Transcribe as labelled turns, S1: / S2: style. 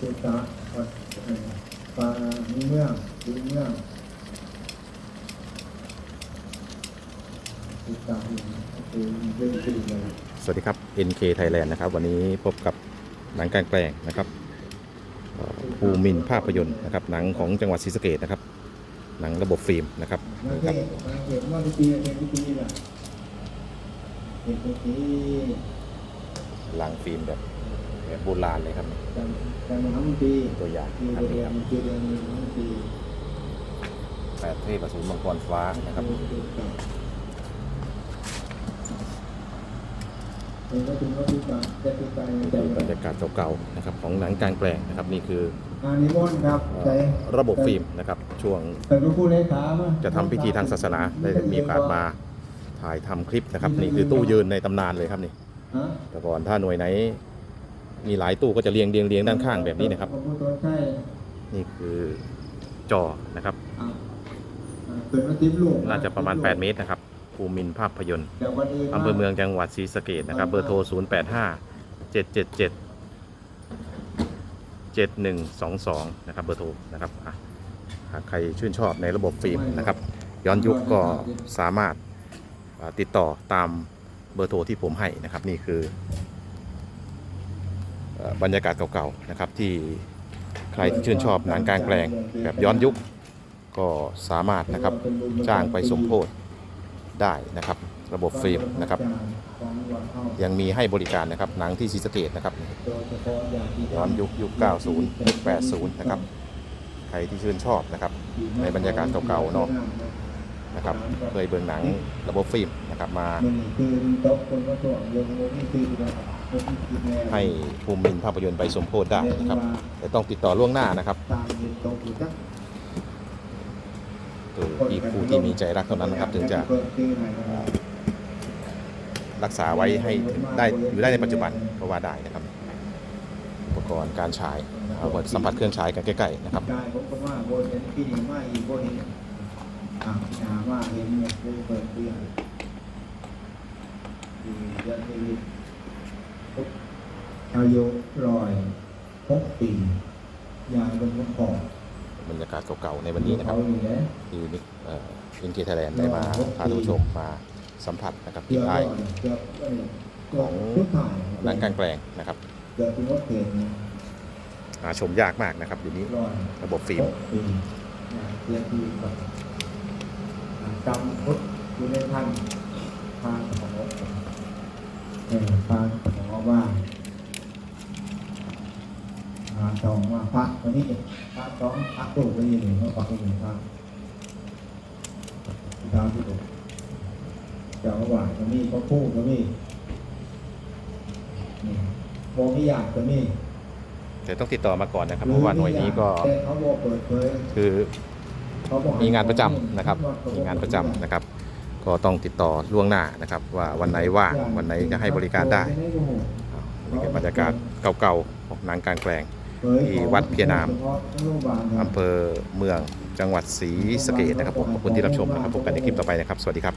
S1: ตุตะวัดเอ่อปานิเมืองดิเมืองตุตะนี่คือเป็นชื่อเลย
S2: สวัสดีครับ NK Thailand นะครับ วันนี้พบกับหนังกลางแปลงนะครับเอ่อภูมินทร์ภาพยนตร์นะครับหนังของจังหวัดศรีสะเกษนะครับ หนังระบบฟิล์มนะครับ
S1: มา
S2: นี่
S1: เท
S2: ครับ
S1: ศมาเห็นว่าที่ปีเห็นที่ปีล่ะเห็นที่ปี
S2: หลังฟิล์มแบบ แบบโบราณเลยครับ
S1: จำจำทั้งปี
S2: ตัวอย่าง
S1: ปี
S2: ครับ
S1: เดื
S2: นี่
S1: อ
S2: คนรับ
S1: ปีเดือนหนึ่งทั้งปี
S2: แปดเทพอสูรมังกรฟ้านะครับ
S1: เห็นว่าถึงว่าปีกาจะปีกา
S2: นี่
S1: จะ
S2: คือบรรยากาศเก่าๆนะครับของหนังกลางแปลงนะครับนี่คือ
S1: อานิมนต์ครับ
S2: เอ่อ
S1: ใจ
S2: ระบบฟิล์มนะครับช่วง
S1: แต่ก็ผู้เลขามา
S2: จะทำพิธีทางศาสนาได้มีโอกาสมาถ่ายทำคลิปนะครับนี่คือตู้ยืนในตำนานเลยครับนี่
S1: ฮะ
S2: แต่ก่อนถ้าหน่วยไหน มีหลายตู้ก็จะเรียงเรียงเรียงด้านข้างแบบนี้นะครับ
S1: พระพุทธใช่
S2: นี่คือจอนะครับ
S1: อะอะเป็นวัตถิลูก
S2: น่าจะประมาณ 8 เมตรนะครับภูมินทร์ภาพยนตร์
S1: แต่วันนี้
S2: อำเภอเมืองจังหวัดศรีสะเกษนะครับ เบอร์โทร 0 8 5 7 7 7 7122 นะครับ เบอร์โทรนะครับอะหากใครชื่นชอบในระบบฟิล์มนะครับ ย้อนยุคก็สามารถอ่าติดต่อตามเบอร์โทรที่ผมให้นะครับ นี่คือเอ่อ บรรยากาศเก่าๆนะครับที่ใครที่ชื่นชอบหนังกลางแปลงแบบย้อนยุคก็สามารถนะครับจ้างไปสมโพธได้นะครับ ระบบฟิล์มนะครับ ยังมีให้บริการนะครับหนังที่ศรีสเกดนะครับย้อนยุคยุค 90 ยุค 80 นะครับ ใครที่ชื่นชอบนะครับในบรรยากาศเก่าๆเนาะ นะครับเคยเบิ่งหนังระบบฟิล์มนะครับมา
S1: มันคือโต๊ะคนก็ตัวลงลงนี่คือนะครับลงนี่คือแนว
S2: ให้ภูมินทร์ภาพยนตร์ไปสมโพธได้นะครับแต่ต้องติดต่อล่วงหน้านะครับ
S1: ตามยืนโต๊ะอยู่จัก
S2: คือที่ผู้ที่มีใจรักเท่านั้นนะครับ ถึงจะ
S1: เปิดชื่อหน่อยนะครับ
S2: รักษาไว้ให้ได้อยู่ได้ในปัจจุบันก็ว่าได้นะครับ อุปกรณ์การฉายเอาไว้สัมผัสเครื่องฉายกันใกล้ๆนะครับ
S1: เห็นเนี่ยเลยเปิดเรื่องดียันดีอายุรอยหกปียายเป็นคนขอบ
S2: บรรยากาศเก่าๆในวันนี้นะครับ
S1: เขาอยู่แล้ว
S2: ที่นิกเอ็นเคไทยแลนด์ได้มาพาท่านผู้ชมมาสัมผัสนะครับที่ท้าย
S1: เกือ
S2: ข
S1: อ
S2: ง
S1: ชุดถ่า
S2: นกลางแปลงนะครับ
S1: อบเป็นรถเข็นเนี่ย
S2: หาชมยากมากนะครับอยู่นี้
S1: ระ
S2: บบฟิล์ม
S1: จำพุทธอยู่ในท่านพานของเออพานของว่าพานสองว่าพระวันนี้พระสองพระตู้ก็ยืนอยู่เขาปักอยู่พระตามที่ผมเจ้าว่าก็มีพระผู้ก็มีนี่โมมิยากก็มี
S2: แต่ต้องติดต่อมาก่อนนะครับเพราะว่าหน่วยนี้ก็
S1: แต่เขาบอกเปิดเผย
S2: คือ
S1: เขาบอก
S2: มีงานประจำนะครับ มีงานประจำนะครับ ก็ต้องติดต่อล่วงหน้านะครับ ว่าวันไหนว่างวันไหนจะให้บริการได้นี่คือบรรยากาศเก่าๆของนังกลางแปลงที่วัดเพียนามอำเภอเมืองจังหวัดศรีสะเกษนะครับผมขอบคุณที่รับชมนะครับพบกันในคลิปต่อไปนะครับ สวัสดีครับ